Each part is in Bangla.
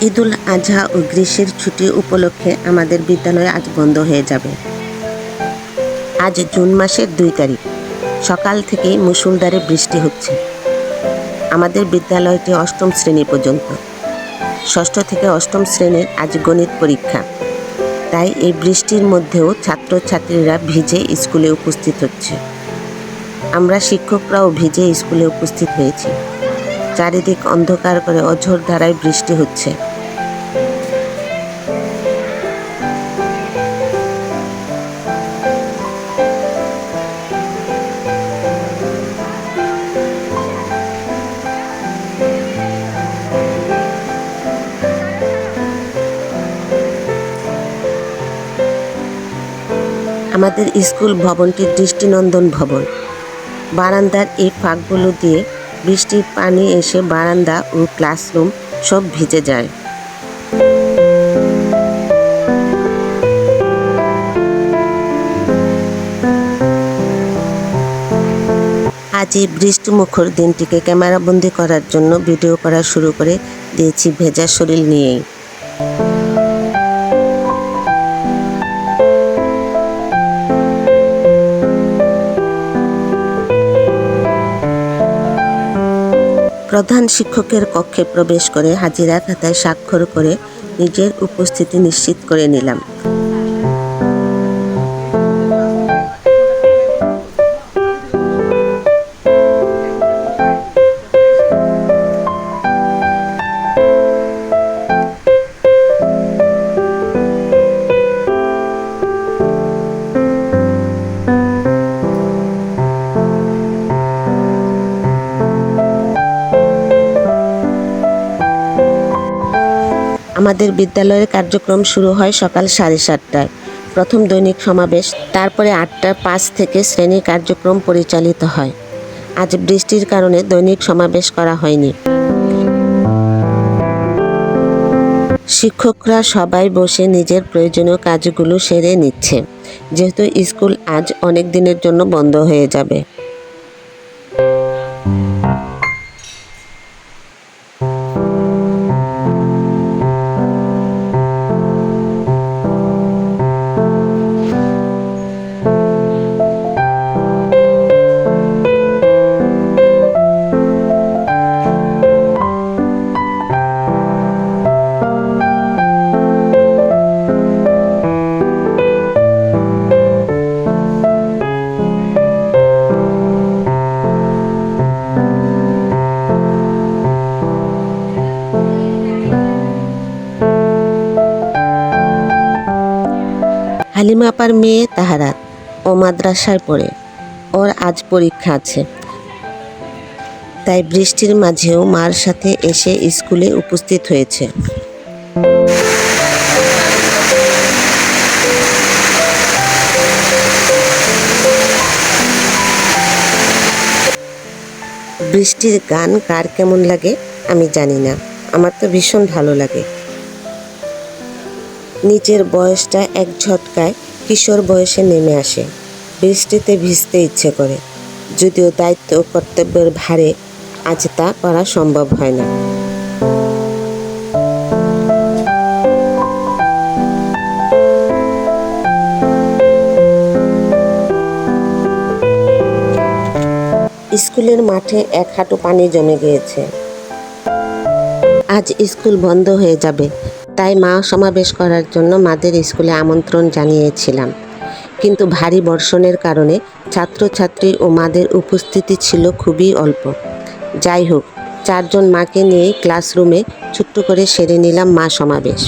ঈদুল আজহা ও গ্রীষ্মের ছুটি উপলক্ষে আমাদের বিদ্যালয় আজ বন্ধ হয়ে যাবে। আজ জুন মাসের দুই তারিখ। সকাল থেকেই মুসুলধারে বৃষ্টি হচ্ছে। আমাদের বিদ্যালয়টি অষ্টম শ্রেণি পর্যন্ত। ষষ্ঠ থেকে অষ্টম শ্রেণির আজ গণিত পরীক্ষা। তাই এই বৃষ্টির মধ্যেও ছাত্রছাত্রীরা ভিজে স্কুলে উপস্থিত হচ্ছে। আমরা শিক্ষকরাও ভিজে স্কুলে উপস্থিত হয়েছি। চারিদিক অন্ধকার করে অঝোর ধারায় বৃষ্টি হচ্ছে। আমাদের স্কুল ভবনটি দৃষ্টিনন্দন ভবন। বারান্দার এই ফাঁকগুলো দিয়ে বৃষ্টির পানি এসে বারান্দা ও ক্লাসরুম সব ভিজে যায়। আজ এই বৃষ্টিমুখর দিনটিকে ক্যামেরাবন্দি করার জন্য ভিডিও করা শুরু করে দিয়েছি ভেজা শরীর নিয়েই। প্রধান শিক্ষকের কক্ষে প্রবেশ করে হাজিরা খাতায় স্বাক্ষর করে নিজের উপস্থিতি নিশ্চিত করে নিলাম। আমাদের বিদ্যালয়ের কার্যক্রম শুরু হয় সকাল সাড়ে সাতটায়। প্রথম দৈনিক সমাবেশ, তারপরে আটটা পাঁচ থেকে শ্রেণি কার্যক্রম পরিচালিত হয়। আজ বৃষ্টির কারণে দৈনিক সমাবেশ করা হয়নি। শিক্ষকরা সবাই বসে নিজের প্রয়োজনীয় কাজগুলো সেরে নিচ্ছে। যেহেতু স্কুল আজ অনেক দিনের জন্য বন্ধ হয়ে যাবে। আপার মেয়ে তাহারাত ও মাদ্রাসায় পড়ে ওর আজ পরীক্ষা আছে। তাই বৃষ্টির মাঝেও মার সাথে এসে স্কুলে উপস্থিত হয়েছে। বৃষ্টির গান কার কেমন লাগে আমি জানি না। আমার তো ভীষণ ভালো লাগে। নিজের বয়সটা এক ঝটকায় কিশোর বয়সে নেমে আসে। বৃষ্টিতে ভিজতে ইচ্ছে করে। যদিও দায়িত্ব ও কর্তব্যের ভারে আজ তা করা সম্ভব হয় না। স্কুলের মাঠে এক হাঁটু পানি জমে গিয়েছে। আজ স্কুল বন্ধ হয়ে যাবে। তাই মা সমাবেশ করার জন্য মাদের স্কুলে আমন্ত্রণ জানিয়েছিলাম। কিন্তু ভারী বর্ষণের কারণে ছাত্রছাত্রী ও মাদের উপস্থিতি ছিল খুবই অল্প। যাই হোক, চারজন মাকে নিয়ে ক্লাসরুমে ছোট্ট করে সেরে নিলাম মা সমাবেশ।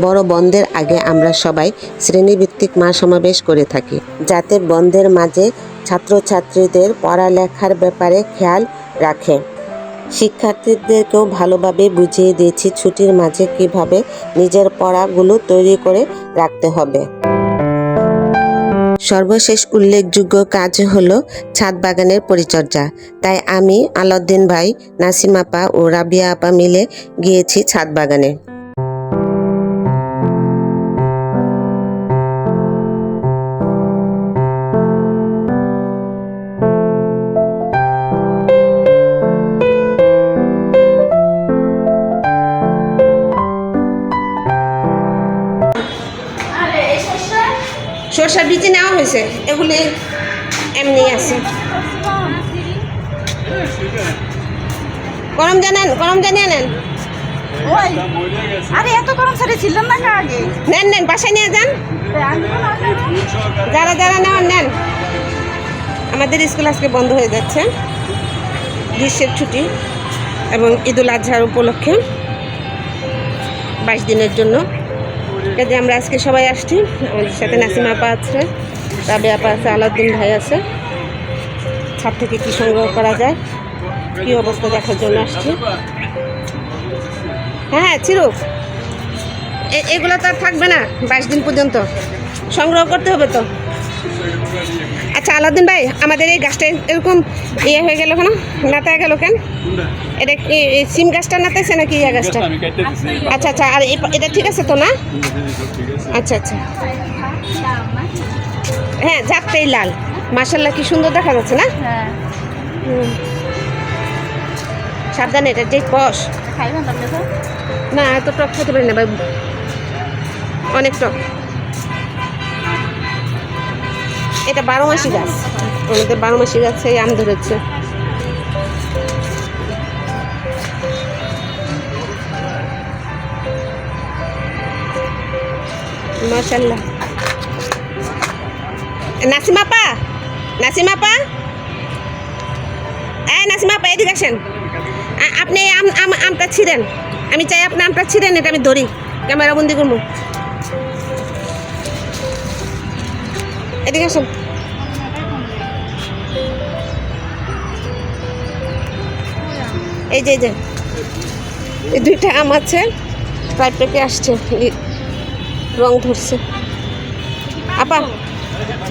বড় বন্ধের আগে আমরা সবাই শ্রেণীভিত্তিক মা সমাবেশ করে থাকি, যাতে বন্ধের মাঝে ছাত্রছাত্রীদের পড়ালেখার ব্যাপারে খেয়াল রাখে। শিক্ষার্থীদেরকেও ভালোভাবে বুঝিয়ে দিয়েছি ছুটির মাঝে কীভাবে নিজের পড়াগুলো তৈরি করে রাখতে হবে। সর্বশেষ উল্লেখযোগ্য কাজ হলো ছাদ বাগানের পরিচর্যা। তাই আমি আলাউদ্দিন ভাই, নাসিম আপা ও রাবিয়া আপা মিলে গিয়েছি ছাদ বাগানে। সরষার বিচি নেওয়া হয়েছে এগুলি এমনি আছে। গরম জানেন গরম জানিয়ে নেন আরে এত গরম সারে ছিলাম না আগে। নেন নেন বাসায় নিয়ে যান। যারা যারা নেওয়ার নেন। আমাদের স্কুল আজকে বন্ধ হয়ে যাচ্ছে। গ্রীষ্মের ছুটি এবং ঈদুল আজহার উপলক্ষে বাইশ দিনের জন্য। কাজে আমরা আজকে সবাই আসছি। আমাদের সাথে নাসিমা আপা আছে, রাবে আপা আছে, আলাউদ্দিন ভাই আছে। ছাদ থেকে কী সংগ্রহ করা যায়, কী অবস্থা দেখার জন্য আসছি। হ্যাঁ হ্যাঁ চিরুক এ- এগুলো তো আর থাকবে না, বাইশ দিন পর্যন্ত। সংগ্রহ করতে হবে তো। আলাউদ্দিন ভাই আমাদের এই গাছটা এরকম ইয়ে হয়ে গেল কেন? নাতায় গেল কেন? এটা সিম গাছটা নাতাইছে নাকি ইয়া গাছটা? আচ্ছা আচ্ছা আর এটা ঠিক আছে তো না? আচ্ছা আচ্ছা। হ্যাঁ ঝাঁকটাই লাল। মাসাল্লাহ কি সুন্দর দেখা যাচ্ছে না? সাবধানে এটা যে কষ না এত টক খেতে পারি না ভাই। অনেক টক। এটা বারো মাসি গাছ। আমাদের বারো মাসি গাছে আম ধরেছে। মাশাল্লাহ আপনি আম আম, আমটা ছিঁড়েন। আমি চাই আপনি আমটা ছিঁড়েন, এটা আমি ধরি। ক্যামেরা বন্দি করব। এদিকে আসুন। এই যে যে। এই দুইটা আম আছে প্রায় পেকে আসছে? রং ধরছে। আপা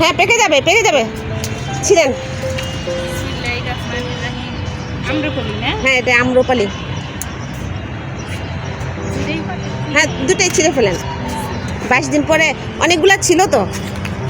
হ্যাঁ পেকে যাবে পেকে যাবে। ছিলেন। হ্যাঁ এটা আম্রপালি। হ্যাঁ দুটোই ছিঁড়ে ফেলেন। বাইশ দিন পরে অনেকগুলা ছিল তো?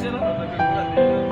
知らなかった曲が出んて。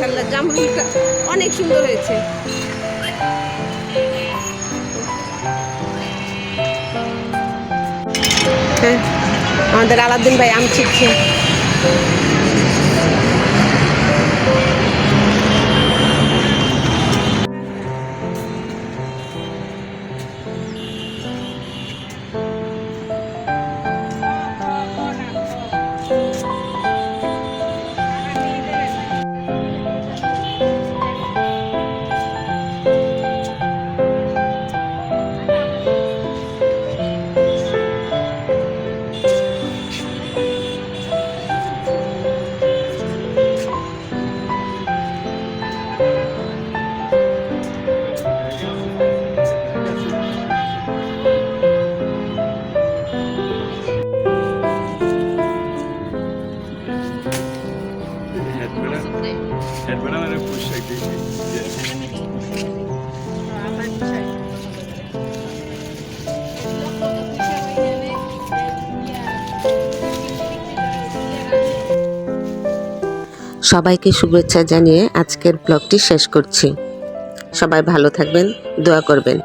মাশাল্লাহ জামরুলটা অনেক সুন্দর হয়েছে। হ্যাঁ আমাদের আলাদিন ভাই আম ছিটছে সবাইকে শুভেচ্ছা জানিয়ে আজকের ব্লগটি শেষ করছি। সবাই ভালো থাকবেন দোয়া করবেন।